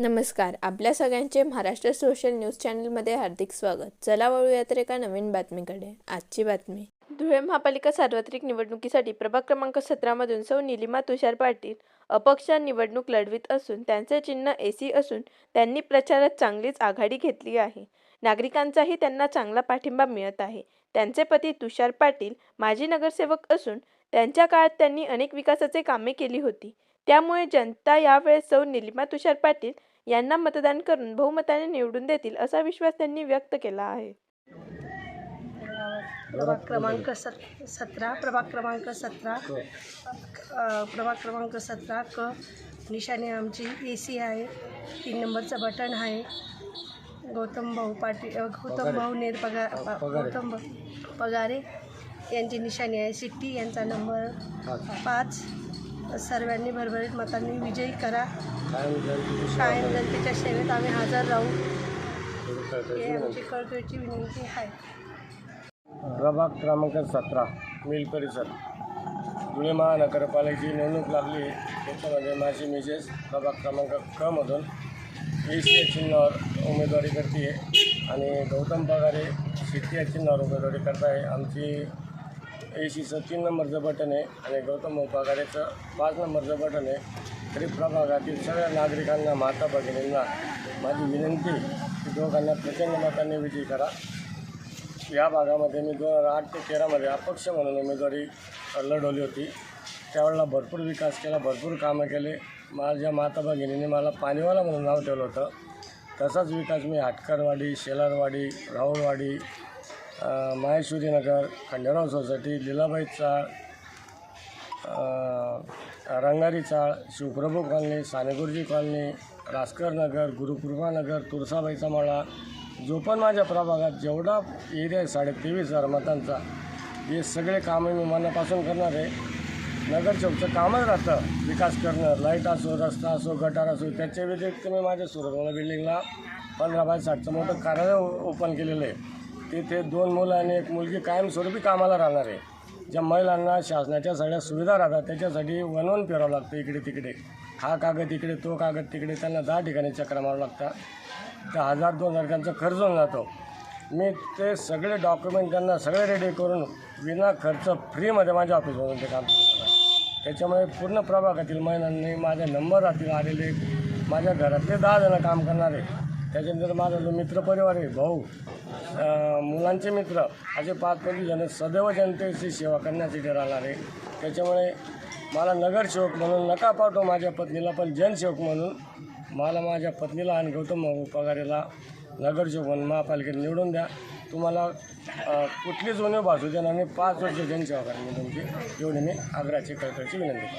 नमस्कार आपल्या सगळ्यांचे महाराष्ट्र सोशल न्यूज चॅनलमध्ये हार्दिक स्वागत. चला वळूया तर एका नवीन बातमीकडे. आजची बातमी. धुळे महापालिका सार्वत्रिक निवडणुकीसाठी प्रभाग क्रमांक सतरामधून सौ निलिमा तुषार पाटील अपक्ष निवडणूक लढवित असून त्यांचे चिन्ह एसी असून त्यांनी प्रचारात चांगलीच आघाडी घेतली आहे. नागरिकांचाही त्यांना चांगला पाठिंबा मिळत आहे. त्यांचे पती तुषार पाटील माजी नगरसेवक असून त्यांच्या काळात त्यांनी अनेक विकासाचे कामे केली होती. त्यामुळे जनता यावेळेस सौ निलिमा तुषार पाटील यांना मतदान करून बहुमताने निवडून देतील असा विश्वास त्यांनी व्यक्त केला आहे. प्रभाग क्रमांक सत सतरा प्रभाग क्रमांक सतरा प्रभाग क्रमांक सतरा क निशाणी आमची ए सी आहे तीन नंबरचं बटन आहे. गौतम भाऊ पाटील गौतम भाऊ नेर पगार. प- गौतम भाऊ पगारे यांची निशाणी आहे. सिट्टी यांचा नंबर पाच. सर्वांनी भरभरीत मतांनी विजयी करा. कायम जनतेच्या सेवेत आम्ही हजर राहू. हे आमची कळकळीची विनंती आहे. प्रभाग क्रमांक सतरा मिल परिसर धुळे महानगरपालिकेची निवडणूक लागली. त्याच्यामध्ये माझी मिसेस प्रभाग क्रमांक क मधून ए सी या चिन्हावर उमेदवारी करते आहे. आणि गौतम पगारे शेती या चिन्हावर उमेदवारी करत आहे आमची ए सीचं तीन नंबरचं बटन आहे आणि गौतम भाऊ पाच नंबरचं बटन आहे. तरी प्रभागातील सगळ्या नागरिकांना माता भगिनींना माझी विनंती की दोघांना प्रचंड मतांनी विजयी करा. या भागामध्ये मी दोन हजार आठ ते तेरामध्ये अपक्ष म्हणून उमेदवारी लढवली होती. त्यावेळेला भरपूर विकास केला भरपूर कामं केले. माझ्या माता भगिनीने मला पाणीवाला म्हणून नाव ठेवलं होतं. तसाच विकास मी Hatkarwadi Shelarwadi Rahulwadi Maheshwarinagar Nagar Khanderao society Lilabai chawl Rangari chawl Shivprabhu colony Saneguruji colony Raskar Nagar Gurukripa Nagar तुळसाबाईचा माळा. जो पण माझ्या प्रभागात जेवढा एरिया आहे साडे तेवीस हजार मतांचा हे सगळे कामं मी मनापासून करणार आहे. नगरचौकचं कामच राहतं. विकास करणं लाइट असो रस्ता असो गटार असो त्याच्या व्यतिरिक्त मी माझ्या सुरतवाला बिल्डिंगला पंधरा बाय साठचं मोठं कार्यालय ओपन केलेलं आहे. तिथे दोन मुलं आणि एक मुलगी कायमस्वरूपी कामाला राहणार आहे. ज्या महिलांना शासनाच्या सगळ्या सुविधा राहतात त्याच्यासाठी वनवन फिरावं लागतं इकडे तिकडे. हा कागद इकडे तो कागद तिकडे त्यांना दहा ठिकाणी चक्र मारावं लागतात तर हजार दोन हजार त्यांचा खर्च होऊन जातो. मी ते सगळे डॉक्युमेंट त्यांना सगळे रेडी करून विना खर्च फ्रीमध्ये माझ्या ऑफिसमधून ते काम करतो त्याच्यामुळे पूर्ण प्रभागातील महिलांनी माझे नंबर राहतील आलेले माझ्या घरातले दहा जणं काम करणारे त्याच्यानंतर माझा जो मित्रपरिवार आहे भाऊ मुलांचे मित्र असे पाच पंचवीस जण सदैव जनतेची सेवा करण्यासाठी राहणार आहे. त्याच्यामुळे मला नगरसेवक म्हणून नका पाठवू माझ्या पत्नीला पण जनसेवक म्हणून मला माझ्या पत्नीला आणि गौतम भाऊ पगारेला नगरसेवक म्हणून महापालिकेत निवडून द्या. तुम्हाला कुठलीच कुठली भासू देणार नाही. पाच वर्ष जनसेवा करा मी तुमची. एवढी मी आग्राची कळकळची विनंती